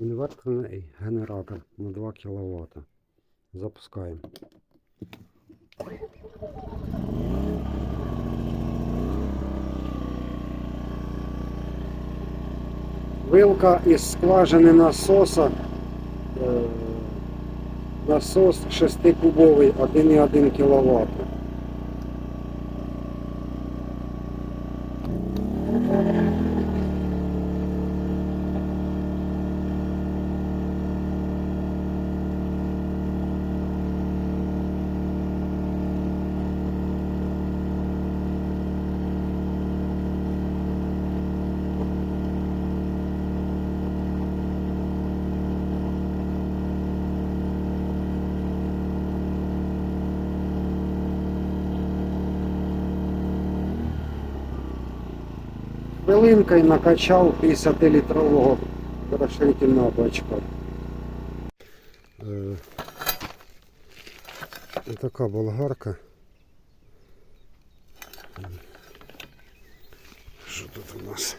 Інверторний генератор на 2 кВт. Запускаємо. Вилка із скважини насоса. Е, Насос 6-кубовий 1,1 кВт. Хвилинкою накачав 50-літрового розширительного бачка. Е, і така болгарка. Що тут у нас?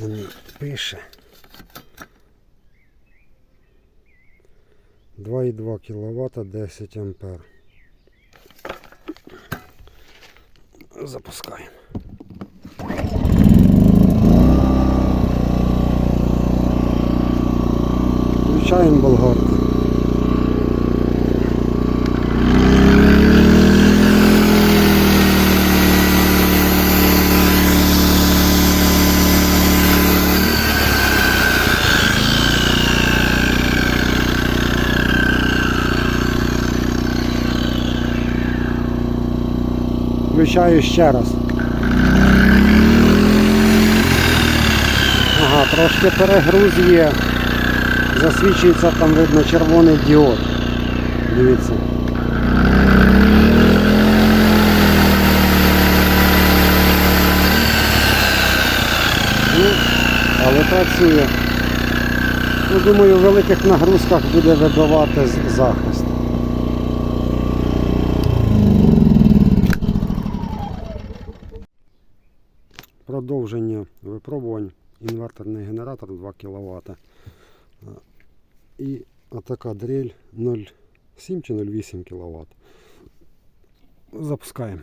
Мені пише. 2,2 кВт 10 ампер. Запускаємо. Включаємо болгарку. Включаю ще раз. Ага, трошки перегруз є. Засвічується там видно червоний діод. Дивіться. Ну, але працює. Ну, думаю, в великих нагрузках буде вибивати з- захист. Продовження випробувань. Інверторний генератор 2 кВт. І отака дрель 0,7 чи 0,8 кВт. Запускаємо.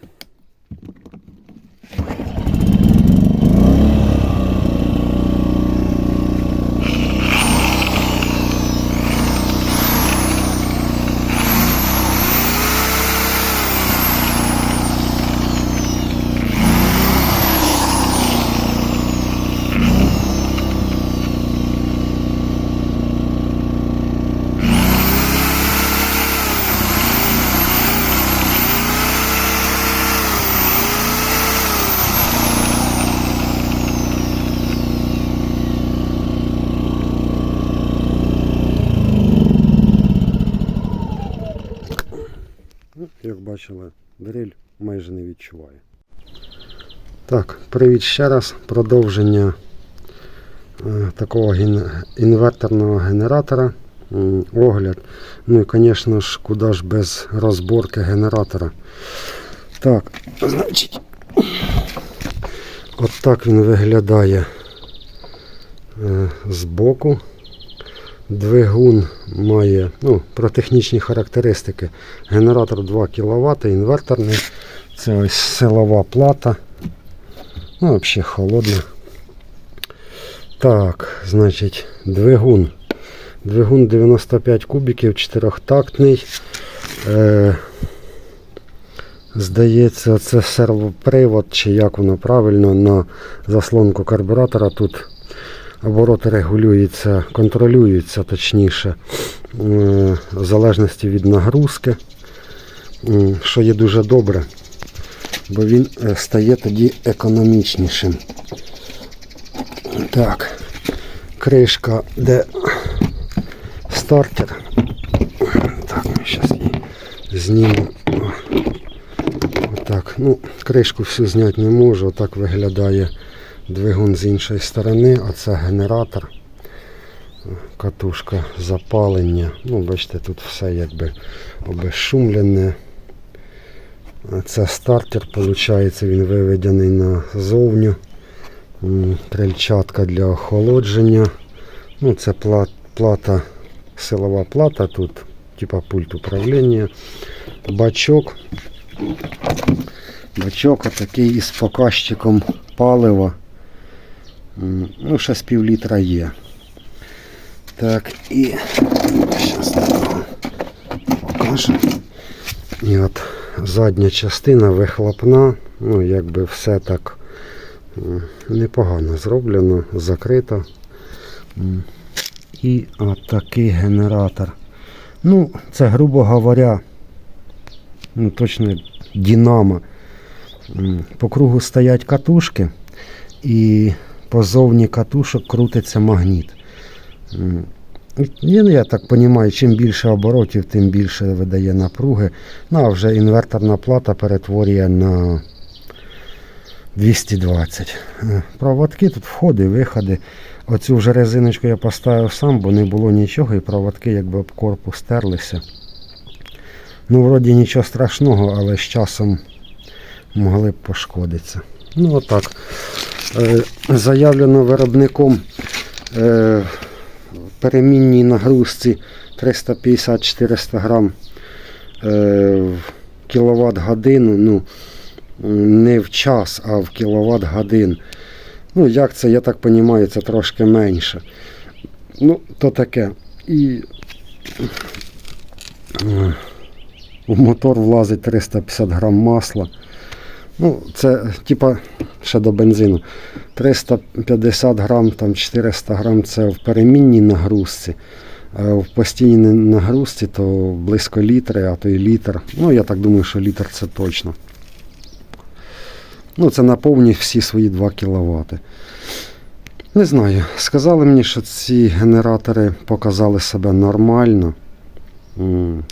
Як бачили, дрель майже не відчуває. Так, привіт ще раз. Продовження е, такого інверторного генератора. Огляд. Ну і, звісно ж, куди ж без розборки генератора. Так, значить, от так він виглядає е, збоку. Двигун має ну, про технічні характеристики. Генератор 2 кВт, інверторний. Це ось силова плата. Ну, взагалі холодна. Так, значить, двигун. Двигун 95 кубиків, чотирьохтактний. Е, здається, це сервопривод, чи як воно правильно, на заслонку карбюратора. Тут обороти регулюються, контролюються точніше, е, в залежності від нагрузки, що є дуже добре, бо він е, стає тоді економічнішим. Так, кришка, де стартер. Так, ми зараз її знімемо. Отак. Ну, кришку всю зняти не можу, отак виглядає двигун з іншої сторони, а це генератор, катушка запалення. Ну, бачите, тут все якби обезшумлене. Це стартер, виходить, він виведений назовню. М, Крильчатка для охолодження. Ну, це пла- плата, силова плата тут, типа пульт управління. Бачок. Бачок отакий із показчиком палива. Ну, ще з пів літра є. Так, і зараз покажу. І от задня частина вихлопна, ну якби все так непогано зроблено, закрито. І от такий генератор. Ну, це, грубо говоря, ну точно Динамо. М, По кругу стоять катушки і позовні катушок крутиться магніт. І, ну, Я так розумію, чим більше оборотів, тим більше видає напруги. Ну а вже інверторна плата перетворює на 220. Е, Проводки тут входи, виходи. Оцю вже резиночку я поставив сам, бо не було нічого, і проводки якби об корпус стерлися. Ну, вроді нічого страшного, але з часом могли б пошкодитися. Ну, отак. Е, заявлено виробником е, перемінній нагрузці 350-400 грам е, в кіловат годину. Ну, не в час, а в кіловат годин. Ну, як це, я так розумію, це трошки менше. Ну, то таке. І в мотор влазить 350 грам масла. Ну, це типа ще до бензину. 350 грам, там 400 грам це в перемінній нагрузці. В постійній нагрузці то близько літри, а то і літр. Ну, я так думаю, що літр це точно. Ну, це наповнює всі свої 2 кВт. Не знаю. Сказали мені, що ці генератори показали себе нормально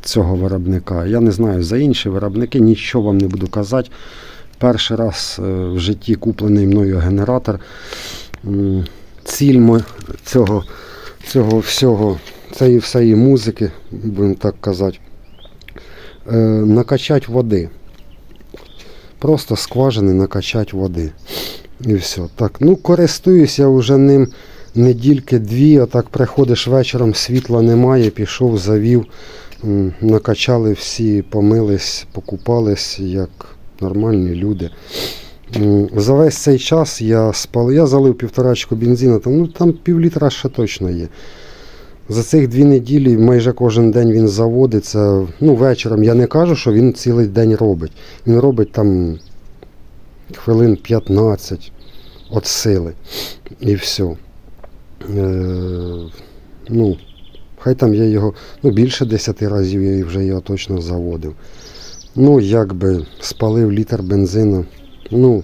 цього виробника. Я не знаю за інші виробники, нічого вам не буду казати. Перший раз е, в житті куплений мною генератор. Ціль цього, цього всього, цієї всієї музики, будемо так казати, е, накачати води. Просто скважини накачати води. І все. Так, ну користуюся вже ним недільки дві, отак приходиш вечором, світла немає, пішов, завів, накачали всі, помились, покупались, як нормальні люди. За весь цей час я спалив, я залив півторачку бензину, там, ну там пів літра ще точно є. За цих дві неділі майже кожен день він заводиться. Ну, вечором я не кажу, що він цілий день робить. Він робить там хвилин 15 від сили. І все. Е, ну, хай там я його, ну, більше 10 разів я вже його точно заводив. Ну, якби спалив літр бензину. Ну,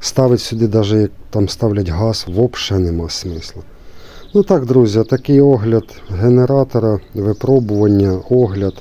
ставить сюди, навіть як там ставлять газ, взагалі нема смисла. Ну так, друзі, такий огляд генератора, випробування, огляд.